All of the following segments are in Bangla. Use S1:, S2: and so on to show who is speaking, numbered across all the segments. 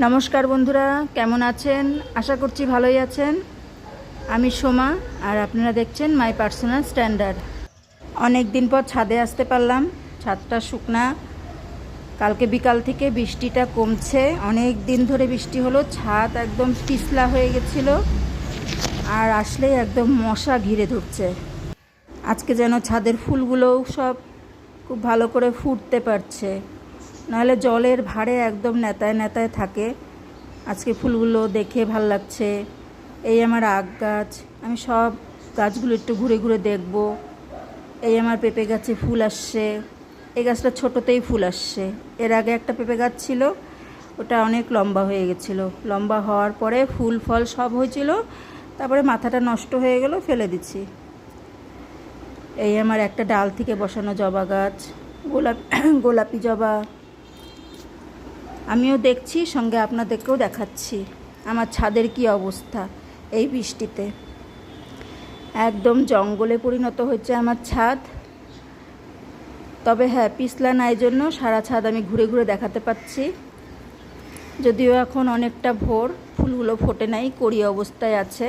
S1: নমস্কার বন্ধুরা, কেমন আছেন? আশা করছি ভালোই আছেন। আমি সোমা, আর আপনারা দেখছেন মাই পার্সোনাল স্ট্যান্ডার্ড। অনেক দিন পর ছাদে আসতে পারলাম। ছাদটা শুকনা। কালকে বিকাল থেকে বৃষ্টিটা কমছে। অনেক দিন ধরে বৃষ্টি হলো। ছাদ একদম পিছলা হয়ে গেছিল। আর আসলেই একদম মশা ঘিরে ধরছে। আজকে যেন ছাদের ফুলগুলোও সব খুব ভালো করে ফুটতে পারছে। নাহলে জলের ভারে একদম নেতায় নেতায় থাকে। আজকে ফুলগুলো দেখে ভালো লাগছে। এই আমার আগ গাছ। আমি সব গাছগুলো একটু ঘুরে ঘুরে দেখব। এই আমার পেঁপে গাছে ফুল আসছে। এই গাছটা ছোটোতেই ফুল আসছে। এর আগে একটা পেঁপে গাছ ছিল, ওটা অনেক লম্বা হয়ে গেছিল। লম্বা হওয়ার পরে ফুল, ফল সব হয়েছিল। তারপরে মাথাটা নষ্ট হয়ে গেল, ফেলে দিচ্ছি। এই আমার একটা ডাল থেকে বসানো জবা গাছ। গোলাপ, গোলাপি জবা। আমিও দেখছি, সঙ্গে আপনাদেরকেও দেখাচ্ছি আমার ছাদের কি অবস্থা এই বৃষ্টিতে। একদম জঙ্গলে পরিণত হচ্ছে আমার ছাদ। তবে হ্যাঁ পিছলা নাই জন্য সারা ছাদ আমি ঘুরে ঘুরে দেখাতে পাচ্ছি। যদিও এখন অনেকটা ভোর, ফুলগুলো ফোটে নাই, কড়ি অবস্থায় আছে।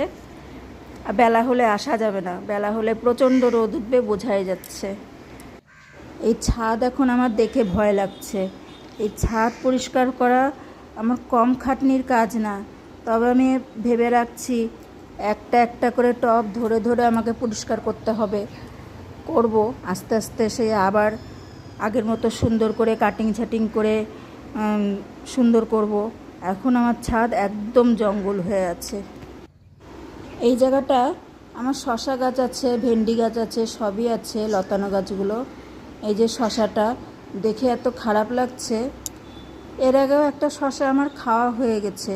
S1: বেলা হলে আসা যাবে না, বেলা হলে প্রচণ্ড রোদ উঠবে, বোঝাই যাচ্ছে। এই ছাদ এখন আমার দেখে ভয় লাগছে। এই ছাদ পরিষ্কার করা আমার কম খাটনির কাজ না। তবে আমি ভেবে রাখছি, একটা একটা করে টব ধরে ধরে আমাকে পরিষ্কার করতে হবে। করব আস্তে আস্তে সে আবার আগের মতো সুন্দর করে কাটিং ছাটিং করে সুন্দর করব। এখন আমার ছাদ একদম জঙ্গল হয়ে আছে। এই জায়গাটা আমার শশা গাছ আছে, ভেন্ডি গাছ আছে, সবই আছে লতানো গাছগুলো। এই যে শশাটা দেখে এত খারাপ লাগছে। এর আগেও একটা শশা আমার খাওয়া হয়ে গেছে।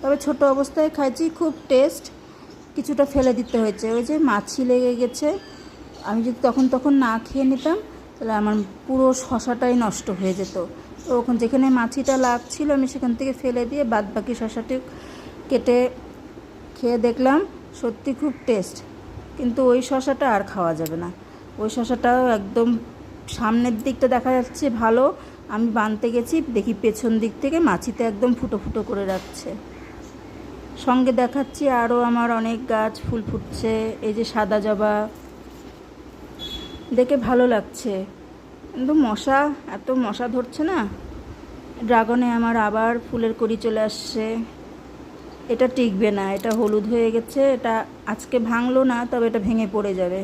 S1: তবে ছোট অবস্থায় খাইছি, খুব টেস্ট কিছুটা ফেলে দিতে হয়েছে। ওই যে মাছি লেগে গেছে, আমি যদি তখন তখন না খেয়ে নিতাম, তাহলে আমার পুরো শশাটাই নষ্ট হয়ে যেত। তো ওখান যেখানে মাছিটা লাগছিল, আমি সেখান থেকে ফেলে দিয়ে বাদ বাকি শশাটি কেটে খেয়ে দেখলাম, সত্যি খুব টেস্ট কিন্তু ওই শশাটা আর খাওয়া যাবে না। ওই শশাটাও একদম সামনের দিকটা দেখা যাচ্ছে ভালো। আমি বানতে গেছি, দেখি পেছন দিক থেকে মাছিতে একদম ফুটো ফুটো করে রাখছে। সঙ্গে দেখাচ্ছি আরও আমার অনেক গাছ, ফুল ফুটছে, এই যে সাদা জবা। দেখে ভালো লাগছে। কিন্তু মশা, এত মশা ধরছে না? ড্রাগনে আমার আবার ফুলের কড়ি চলে আসছে। এটা টিকবে না, এটা হলুদ হয়ে গেছে, এটা আজকে ভাঙলো না, তবে এটা ভেঙে পড়ে যাবে।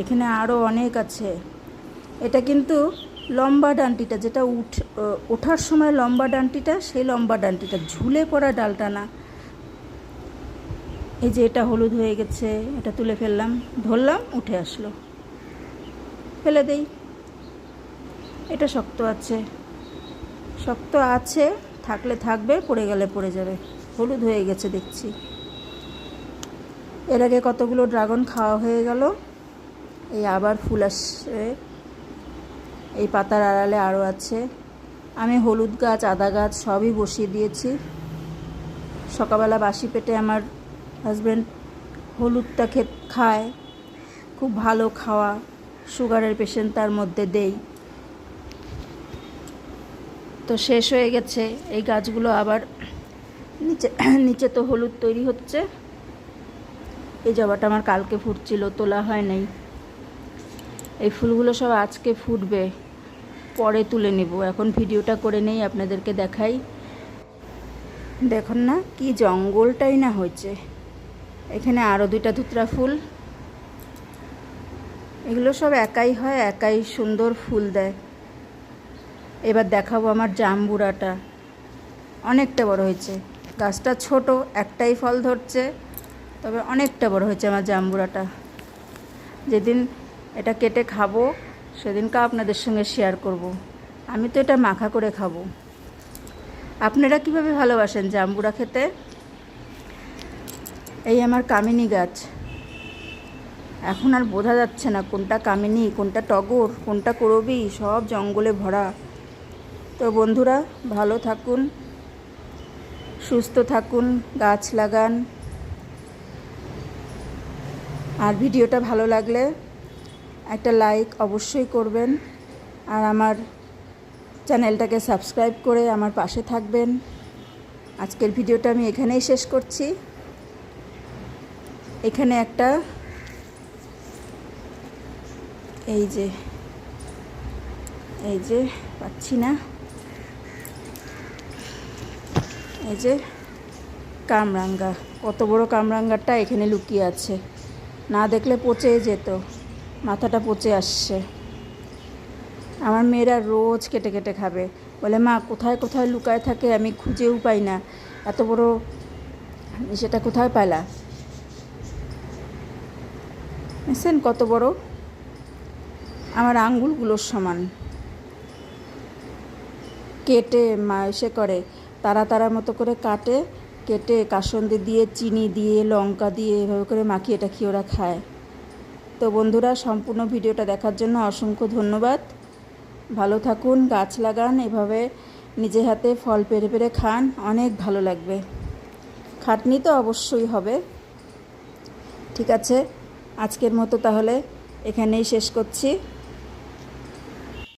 S1: এখানে আরও অনেক আছে। এটা কিন্তু লম্বা ডান্টিটা, যেটা উঠ ওঠার সময় লম্বা ডান্টিটা, সেই লম্বা ডান্টিটা। ঝুলে পড়া ডালটা না। এই যে এটা হলুদ হয়ে গেছে, এটা তুলে ফেললাম, ধরলাম, উঠে আসলো। ফেলে দেই। এটা শক্ত আছে। শক্ত আছে, থাকলে থাকবে, পড়ে গেলে পড়ে যাবে। হলুদ হয়ে গেছে, দেখছি। এর আগে কতগুলো ড্রাগন খাওয়া হয়ে গেল? এই আবার ফুল আসছে। এই পাতার আড়ালে আরও আছে। আমি হলুদ গাছ, আদা গাছ সবই বসিয়ে দিয়েছি। সকালবেলা বাসি পেটে আমার হাজব্যান্ড হলুদটা খে খায়। খুব ভালো খাওয়া, সুগারের পেশেন্ট তার মধ্যে দেই। তো শেষ হয়ে গেছে। এই গাছগুলো আবার নিচে নিচে তো হলুদ তৈরি হচ্ছে। এই জবাটা আমার কালকে ফুটছিল, তোলা হয় নাই। এই ফুলগুলো সব আজকে ফুটবে, পরে তুলে নেব। এখন ভিডিওটা করে নেই, আপনাদেরকে দেখাই। দেখুন না, কি জঙ্গলটাই না হয়েছে। এখানে আরও দুইটা ধুতরা ফুল। এগুলো সব একাই হয়, একাই সুন্দর ফুল দেয়। এবার দেখাবো আমার জাম্বুরাটা। অনেকটা বড় হয়েছে। গাছটা ছোট, একটাই ফল ধরছে, তবে অনেকটা বড় হয়েছে আমার জাম্বুরাটা। যেদিন এটা কেটে খাব সেদিনকে আপনাদের সঙ্গে শেয়ার করব। আমি তো এটা মাখা করে খাব। আপনারা কীভাবে ভালোবাসেন জাম্বুরা খেতে? এই আমার কামিনী গাছ। এখন আর বোঝা যাচ্ছে না কোনটা কামিনী, কোনটা টগর, কোনটা করবি, সব জঙ্গলে ভরা। তো বন্ধুরা, ভালো থাকুন, সুস্থ থাকুন, গাছ লাগান। আর ভিডিওটা ভালো লাগলে একটা লাইক অবশ্যই করবেন। আর আমার চ্যানেলটাকে সাবস্ক্রাইব করে আমার পাশে থাকবেন। আজকের ভিডিওটা আমি এখানেই শেষ করছি। এখানে একটা এই যে এই যে পাচ্ছি না। এই যে কামরাঙ্গা, কত বড় কামরাঙ্গাটা এখানে লুকিয়ে আছে। না দেখলে পচে যেত। মাথাটা পচে আসছে। আমার মেয়েরা রোজ কেটে কেটে খাবে। বলে, মা, কোথায় কোথায় লুকায় থাকে আমি খুঁজেও পাই না। এত বড় সেটা কোথায় পাইলা? বুঝছেন কত বড়? আমার আঙ্গুলগুলোর সমান। কেটে মা এসে করে তারা তারা মতো করে কাটে, কেটে কাসন্দি দিয়ে, চিনি দিয়ে, লঙ্কা দিয়ে, এভাবে করে মাখিয়ে এটা খেয়ে ওরা খায়। তো বন্ধুরা, সম্পূর্ণ ভিডিওটা দেখার জন্য অসংখ্য ধন্যবাদ। ভালো থাকুন, গাছ লাগান, এভাবে নিজে হাতে ফল পেরে পেরে খান, অনেক ভালো লাগবে। খাটনি তো অবশ্যই হবে। ঠিক আছে, আজকের মতো তাহলে এখানেই শেষ করছি।